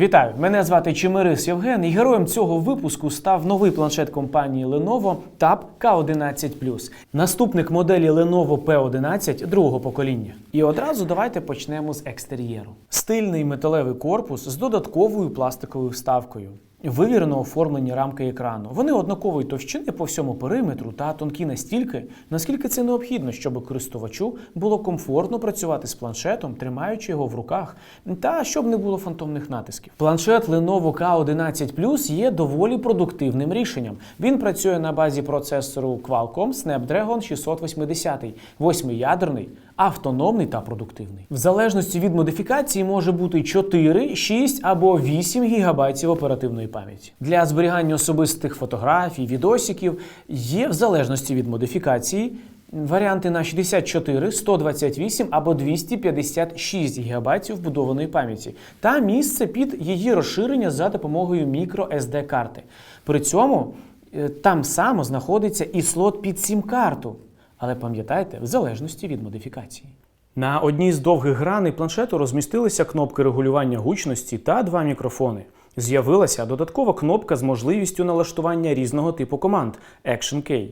Вітаю! Мене звати Чимирис Євген, і героєм цього випуску став новий планшет компанії Lenovo Tab K11 наступник моделі Lenovo P11 другого покоління. І одразу давайте почнемо з екстер'єру. Стильний металевий корпус з додатковою пластиковою вставкою. Вивірено оформлені рамки екрану. Вони однакової товщини по всьому периметру та тонкі настільки, наскільки це необхідно, щоб користувачу було комфортно працювати з планшетом, тримаючи його в руках, та щоб не було фантомних натисків. Планшет Lenovo K11 Plus є доволі продуктивним рішенням. Він працює на базі процесору Qualcomm Snapdragon 680, восьмиядерний, автономний та продуктивний. В залежності від модифікації може бути 4, 6 або 8 ГБ оперативної пам'яті. Для зберігання особистих фотографій, відосиків є в залежності від модифікації. Варіанти на 64, 128 або 256 ГБ вбудованої пам'яті та місце під її розширення за допомогою microSD карти. При цьому е, там само знаходиться і слот під сім-карту. Але пам'ятайте, в залежності від модифікації. На одній з довгих граней планшету розмістилися кнопки регулювання гучності та два мікрофони. З'явилася додаткова кнопка з можливістю налаштування різного типу команд Action Key.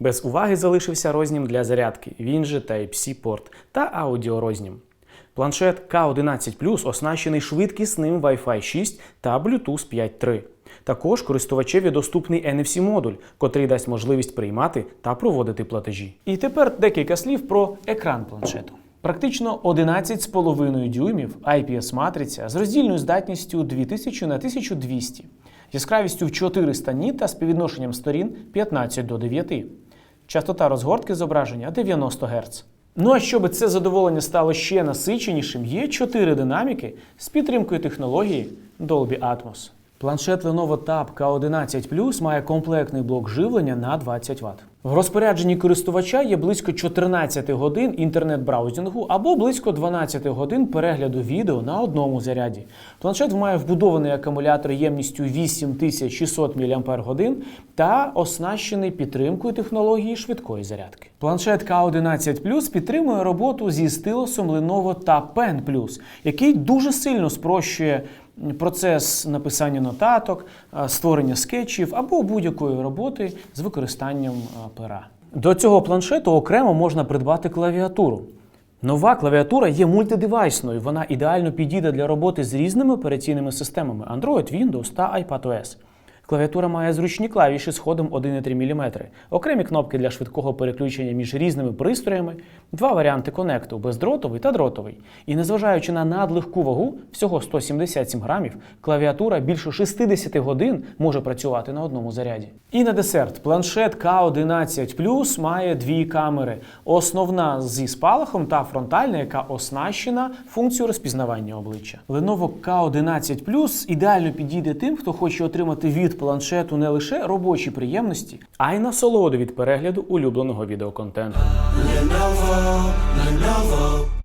Без уваги залишився рознім для зарядки, він же Type-C порт та аудіорознім. Планшет K11 Plus оснащений швидкісним Wi-Fi 6 та Bluetooth 5.3. Також користувачеві доступний NFC-модуль, котрий дасть можливість приймати та проводити платежі. І тепер декілька слів про екран планшету. Практично 11,5 дюймів IPS-матриця з роздільною здатністю 2000 на 1200, яскравістю в 400 ніт та співвідношенням сторін 15 до 9. Частота розгортки зображення 90 Гц. Ну а щоб це задоволення стало ще насиченішим, є 4 динаміки з підтримкою технології Dolby Atmos. Планшет Lenovo Tab K11 Plus має комплектний блок живлення на 20 Вт. В розпорядженні користувача є близько 14 годин інтернет-браузінгу або близько 12 годин перегляду відео на одному заряді. Планшет має вбудований акумулятор ємністю 8600 мАч та оснащений підтримкою технології швидкої зарядки. Планшет K11 Plus підтримує роботу зі стилусом Lenovo Tab Pen Plus, який дуже сильно спрощує процес написання нотаток, е, створення скетчів або будь-якої роботи з використанням е, пера. До цього планшету окремо можна придбати клавіатуру. Нова клавіатура є мультидевайсною. Вона ідеально підійде для роботи з різними операційними системами Android, Windows та iPadOS. Клавіатура має зручні клавіші з ходом 1,3 мм, окремі кнопки для швидкого переключення між різними пристроями, два варіанти конекту бездротовий та дротовий. І незважаючи на надлегку вагу, всього 177 грамів, клавіатура більше 60 годин може працювати на одному заряді. І на десерт планшет K11 Plus має дві камери: основна зі спалахом та фронтальна, яка оснащена функцією розпізнавання обличчя. Lenovo K11 Plus ідеально підійде тим, хто хоче отримати від планшету не лише робочі приємності, а й насолоду від перегляду улюбленого відеоконтенту. Lenovo, Lenovo.